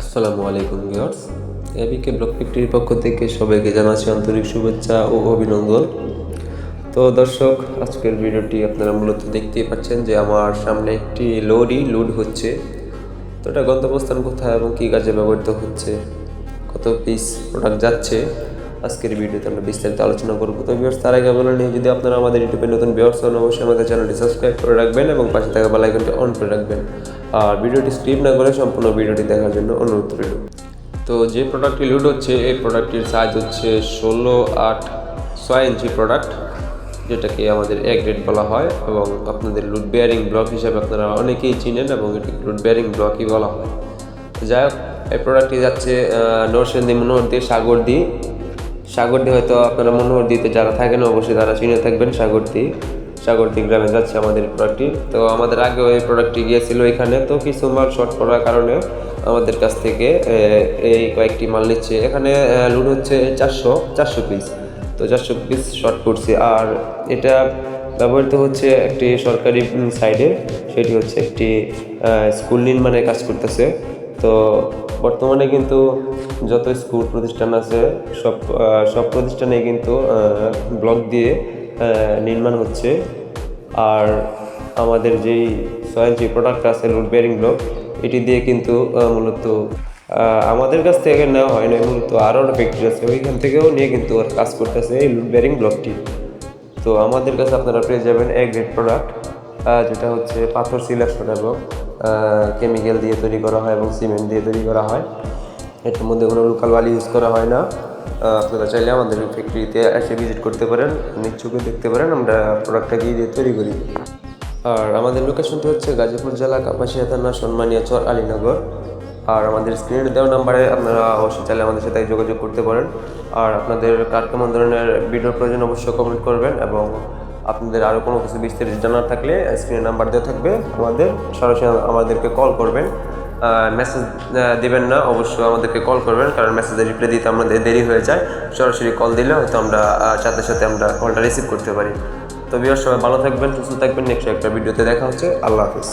আসসালামু আলাইকুম viewers. এবিকে block ফিফটির পক্ষ থেকে সবাইকে জানাচ্ছি আন্তরিক শুভেচ্ছা ও অভিনন্দন। তো দর্শক, আজকের ভিডিওটি আপনারা মূলত দেখতেই পাচ্ছেন যে আমার সামনে একটি লরি লোড হচ্ছে। তো এটা গন্তব্যস্থান কোথায় এবং কী কাজে ব্যবহৃত হচ্ছে? কত পিস প্রোডাক্ট যাচ্ছে? আজকের ভিডিওতে আমরা বিস্তারিত আলোচনা করব। তো ভিউয়ার্স তার আগে বলে নিয়ে যদি আপনারা আমাদের ইউটিউবে নতুন ভিউয়ার্স হন, অবশ্যই আমাদের চ্যানেলটি সাবস্ক্রাইব করে রাখবেন এবং পাশে থাকা বেল আইকনটি অন করে রাখবেন। আর ভিডিওটি স্কিপ না করে সম্পূর্ণ ভিডিওটি দেখার জন্য অনুরোধ রইল। তো যে প্রোডাক্টটি লুড হচ্ছে, এই প্রোডাক্টটির সাইজ হচ্ছে ষোলো আট ছয় ইঞ্চি প্রোডাক্ট যেটাকে আমাদের এক গ্রেড বলা হয় এবং আপনাদের লুড বেয়ারিং ব্লক হিসাবে আপনারা অনেকেই চিনেন এবং এটি লুড বেয়ারিং ব্লকই বলা হয়। যাই হোক, এই প্রোডাক্টটি যাচ্ছে নরসিংদী, মনোহরদি, সাগরদি সাগরদি হয়তো আপনারা মনোহরদিতে যারা থাকেন, অবশ্যই তারা চিনে থাকবেন সাগরদি সাগরদি গ্রামে যাচ্ছে আমাদের প্রোডাক্টটি তো আমাদের আগে এই প্রোডাক্টটি গিয়েছিল এখানে। তো কিছু মাল শর্ট পড়ার কারণে আমাদের কাছ থেকে এই কয়েকটি মাল নিচ্ছে। এখানে লুড হচ্ছে চারশো চারশো পিস তো চারশো পিস শর্ট করছি। আর এটা ব্যবহৃত হচ্ছে একটি সরকারি সাইডে সেটি হচ্ছে একটি স্কুল নির্মাণের কাজ করতেছে। তো বর্তমানে কিন্তু যত স্কুল প্রতিষ্ঠান আছে, সব সব প্রতিষ্ঠানে কিন্তু ব্লক দিয়ে নির্মাণ হচ্ছে। আর আমাদের যেই সয়েল যে প্রোডাক্ট আছে লোড বেয়ারিং ব্লক এটি দিয়ে কিন্তু মূলত আমাদের কাছ থেকে নেওয়া হয় না মূলত আরও ফ্যাক্টরি আছে, ওইখান থেকেও নিয়ে কিন্তু ওরা কাজ করতেছে এই লোড বেয়ারিং ব্লকটি তো আমাদের কাছে আপনারা পেয়ে যাবেন এক গ্রেড প্রোডাক্ট যেটা হচ্ছে পাথর সিলেকশন এবং কেমিক্যাল দিয়ে তৈরি করা হয় এবং সিমেন্ট দিয়ে তৈরি করা হয়। এটার মধ্যে কোনো লোকাল বালি ইউজ করা হয় না। আপনারা চাইলে আমাদের ফ্যাক্টরিতে এসে ভিজিট করতে পারেন নিচ্ছকে দেখতে পারেন, আমরা প্রোডাক্টটা গিয়ে দিয়ে তৈরি করি। আর আমাদের লোকেশনটি হচ্ছে গাজীপুর জেলা কাপাসিয়া থানা সম্মানিয়া চর আলীনগর। আর আমাদের স্ক্রিনে দেওয়া নাম্বারে আপনারা অবশ্যই চাইলে আমাদের সাথে যোগাযোগ করতে পারেন। আর আপনাদের কার কেমন ধরনের ভিডিও প্রয়োজন অবশ্যই কমেন্ট করবেন এবং আপনাদের আরও কোনো কিছু বিস্তারিত জানার থাকলে স্ক্রিনে নাম্বার দেওয়া থাকবে। আমাদের সরাসরি আমাদেরকে কল করবেন। মেসেজ দেবেন না, অবশ্যই আমাদেরকে কল করবেন, কারণ মেসেজের রিপ্লাই দিতে আমাদের দেরি হয়ে যায়। সরাসরি কল দিলে হয়তো আমরা সাথে সাথে আমরা কলটা রিসিভ করতে পারি। তো বিয়ার সবাই ভালো থাকবেন, সুস্থ থাকবেন। নেক্সট একটা ভিডিওতে দেখা হচ্ছে। আল্লাহ হাফিজ।